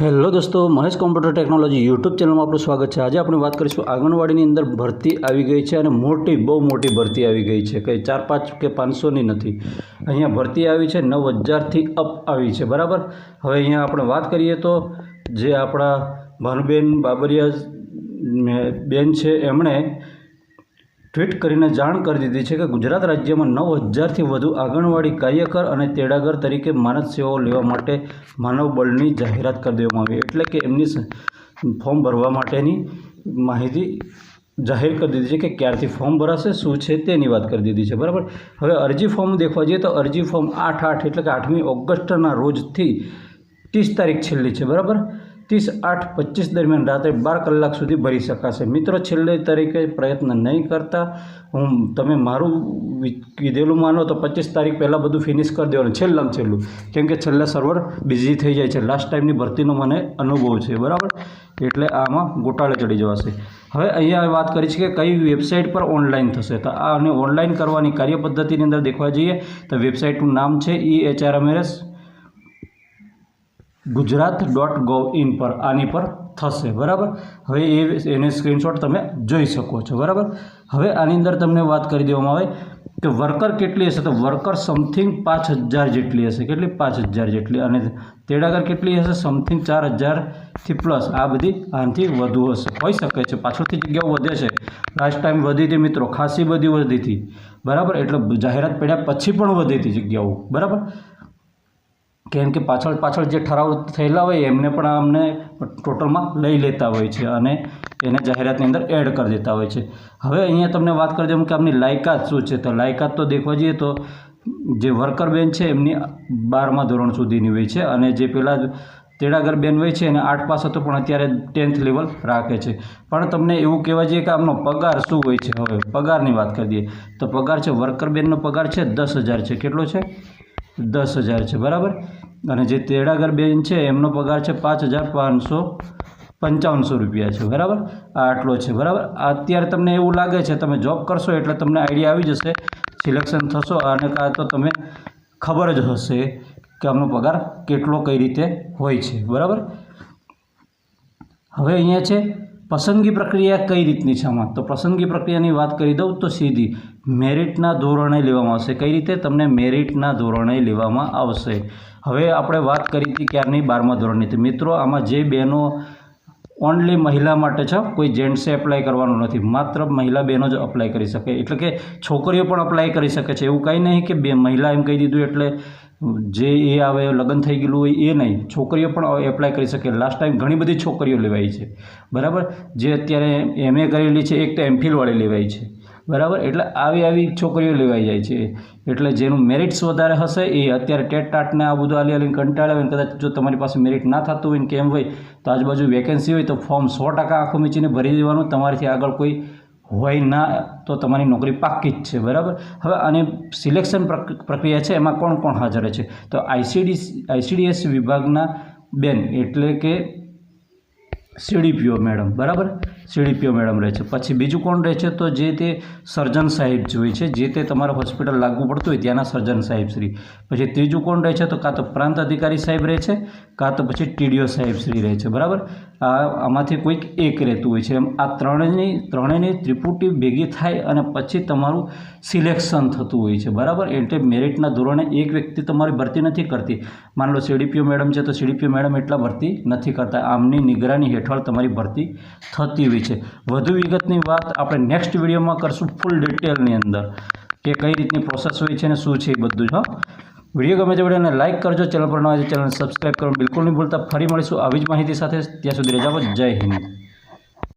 Hello દોસ્તો, Mahesh computer technology YouTube ચેનલમાં આપણું સ્વાગત છે. આજે આપણે વાત કરીશું આંગણવાડીની અંદર ભરતી આવી ગઈ છે અને મોટી, બહુ મોટી ભરતી આવી ગઈ છે. કંઈ ચાર, પાંચ કે પાંચસોની નથી. અહીંયા ભરતી આવી છે, નવ હજારથી અપ આવી છે. બરાબર? હવે અહીંયા આપણે વાત કરીએ તો જે આપણા ભાનુબેન બાબરિયા બેન છે, એમણે ટ્વીટ કરીને જાણ કરી દીધી છે કે ગુજરાત રાજ્યમાં નવ હજારથી વધુ આંગણવાડી કાર્યકર અને તેડાગર તરીકે માનદ સેવાઓ લેવા માટે માનવ બળની જાહેરાત કરી દેવામાં આવી. એટલે કે એમની ફોર્મ ભરવા માટેની માહિતી જાહેર કરી દીધી છે કે ક્યારથી ફોર્મ ભરાશે, શું છે તેની વાત કરી દીધી છે. બરાબર? હવે અરજી ફોર્મ દેખવા જઈએ તો અરજી ફોર્મ આઠ આઠ એટલે કે આઠમી ઓગસ્ટના રોજથી ત્રીસ તારીખ છેલ્લી છે. બરાબર? ત્રીસ આઠ પચીસ દરમિયાન રાત્રે બાર કલાક સુધી ભરી શકાશે. મિત્રો, છેલ્લે તરીકે પ્રયત્ન નહીં કરતા. હું, તમે મારું કીધેલું માનો તો પચીસ તારીખ પહેલાં બધું ફિનિશ કરી દેવાનું. છેલ્લામાં છેલ્લું. કેમ કે છેલ્લા સર્વર બિઝી થઈ જાય છે. લાસ્ટ ટાઈમની ભરતીનો મને અનુભવ છે. બરાબર? એટલે આમાં ગોટાળે ચડી જવાશે. હવે અહીંયા વાત કરી છે કે કઈ વેબસાઇટ પર ઓનલાઈન થશે. તો આ અને ઓનલાઈન કરવાની કાર્યપદ્ધતિની અંદર દેખવા જઈએ તો વેબસાઇટનું નામ છે E HRMS Gujarat dot gov in પર, આની પર થશે, બરાબર? હવે એ એને સ્ક્રીનશોટ તમે જોઈ શકો છો, બરાબર? હવે આની અંદર તમને વાત કરી દેવામાં આવે કે વર્કર કેટલી હશે? તો વર્કર સમથિંગ પાંચ હજાર જેટલી હશે. કેટલી? પાંચ હજાર જેટલી. અને તેડાગર કેટલી હશે? સમથિંગ ચાર હજારથી પ્લસ આ બધી આનાથી વધુ હશે. હોઈ શકે છે. પાછળથી જગ્યાઓ વધે છે. લાસ્ટ ટાઈમ વધી હતી મિત્રો. ખાસી બધી વધી હતી. બરાબર? એટલે જાહેરાત પડ્યા પછી પણ વધી હતી જગ્યાઓ. બરાબર? કેમ કે પાછળ પાછળ જે ઠરાવ થયેલા હોય એમને પણ અમને ટોટલમાં લઈ લેતા હોય છે અને એને જાહેરાતની અંદર એડ કરી દેતા હોય છે. હવે અહીંયા તમને વાત કરી દઉં કે આમની લાયકાત શું છે? તો લાયકાત તો દેખવા જઈએ તો જે વર્કર બેન છે એમની બારમા ધોરણ સુધીની હોય છે અને જે પેલા તેડાગર બેન હોય છે એને આઠ પાસ હતો પણ અત્યારે ટેન્થ લેવલ રાખે છે. પણ તમને એવું કહેવા જોઈએ કે આમનો પગાર શું હોય છે? હવે પગારની વાત કરી દઈએ. તો પગાર છે, વર્કર બેનનો પગાર છે દસ હજાર છે. કેટલો છે? દસ હજાર છે, બરાબર? અને જે તેડાગર બેન છે, એમનો પગાર છે પાંચ હજાર પાંચસો પંચાવનસો રૂપિયા છે, બરાબર? આ આટલો છે, બરાબર? અત્યારે તમને એવું લાગે છે, તમે જોબ કરશો એટલે તમને આઈડિયા આવી જશે સિલેક્શન થશો, અને કાં તો તમે ખબર જ હશે કે આમનો પગાર કેટલો કઈ રીતે હોય છે, બરાબર? હવે અહીંયા છે પસંદગી પ્રક્રિયા કઈ રીતની છે આમાં? તો પસંદગી પ્રક્રિયાની વાત કરી દઉં તો સીધી મેરિટના ધોરણે લેવામાં આવશે. કઈ રીતે? તમને મેરિટના ધોરણે લેવામાં આવશે. હવે આપણે વાત કરી હતી ક્યારની? બારમા ધોરણની. તો મિત્રો, આમાં જે બહેનો ઓનલી મહિલા માટે છે, કોઈ જેન્ટ્સે એપ્લાય કરવાનું નથી. માત્ર મહિલા બહેનો જ અપ્લાય કરી શકે. એટલે કે છોકરીઓ પણ અપ્લાય કરી શકે છે. એવું કંઈ નહીં કે બે મહિલા એમ કહી દીધું એટલે જે એ આવે લગ્ન થઈ ગયેલું હોય એ નહીં. છોકરીઓ પણ એપ્લાય કરી શકે. લાસ્ટ ટાઈમ ઘણી બધી છોકરીઓ લેવાઈ છે. બરાબર? જે અત્યારે એમએ કરેલી છે, એક તો એમફિલવાળી લેવાઈ છે. બરાબર? એટલે આવી આવી છોકરીઓ લેવાઈ જાય છે. એટલે જેનું મેરિટ્સ વધારે હશે, એ અત્યારે ટેટ ટાટને આ બધું આલી આલીને કંટાળે હોય કદાચ જો તમારી પાસે મેરિટ ના થતું હોય ને કેમ હોય, તો આજુબાજુ વેકેન્સી હોય તો ફોર્મ સો ટકા આંખો મીચીને ભરી દેવાનું. તમારીથી આગળ કોઈ હોય ના, તો તમારી નોકરી પાક્કી જ છે, બરાબર? હવે અને સિલેક્શન પ્રક્રિયા છે, એમાં કોણ કોણ હાજર છે? તો આઈસીડી, આઈસીડીએસ વિભાગના બેન, એટલે કે સીડીપીઓ, મેડમ, બરાબર? સીડીપીઓ મેડમ રહે છે. પછી બીજું કોણ રહે છે? તો જે તે સર્જન સાહેબ જોઈએ છે. જે તે તમારે હોસ્પિટલ લાગુ પડતું હોય ત્યાંના સર્જન સાહેબ શ્રી. પછી ત્રીજું કોણ રહે છે? તો કાં તો પ્રાંત અધિકારી સાહેબ રહે છે, કાં તો પછી ટીડીઓ સાહેબ શ્રી રહે છે. બરાબર? આ આમાંથી કોઈક એક રહેતું હોય છે. એમ આ ત્રણેયની ત્રણેયની ત્રિપુટી ભેગી થાય અને પછી તમારું સિલેક્શન થતું હોય છે. બરાબર? એટલે મેરિટના ધોરણે એક વ્યક્તિ તમારી ભરતી નથી કરતી. માન લો સીડીપીઓ મેડમ છે, તો સીડીપીઓ મેડમ એટલા ભરતી નથી કરતા. આમની નિગરાની હેઠળ તમારી ભરતી થતી હોય છે. વધુ વિગતની વાત આપણે નેક્સ્ટ વિડીયોમાં કરશું ફૂલ ડિટેલની અંદર કે કઈ રીતની પ્રોસેસ હોય છે અને શું છે એ બધું જ, હા. વીડિયો ગમે તે વિડીયોને લાઇક કરજો, ચેનલ પર નવા ચેનલ સબસ્ક્રાઈબ કરવાનું બિલકુલ નહીં ભૂલતા. ફરી મળીશું આવી જ માહિતી સાથે. ત્યાં સુધી રજા. જય હિન્દ.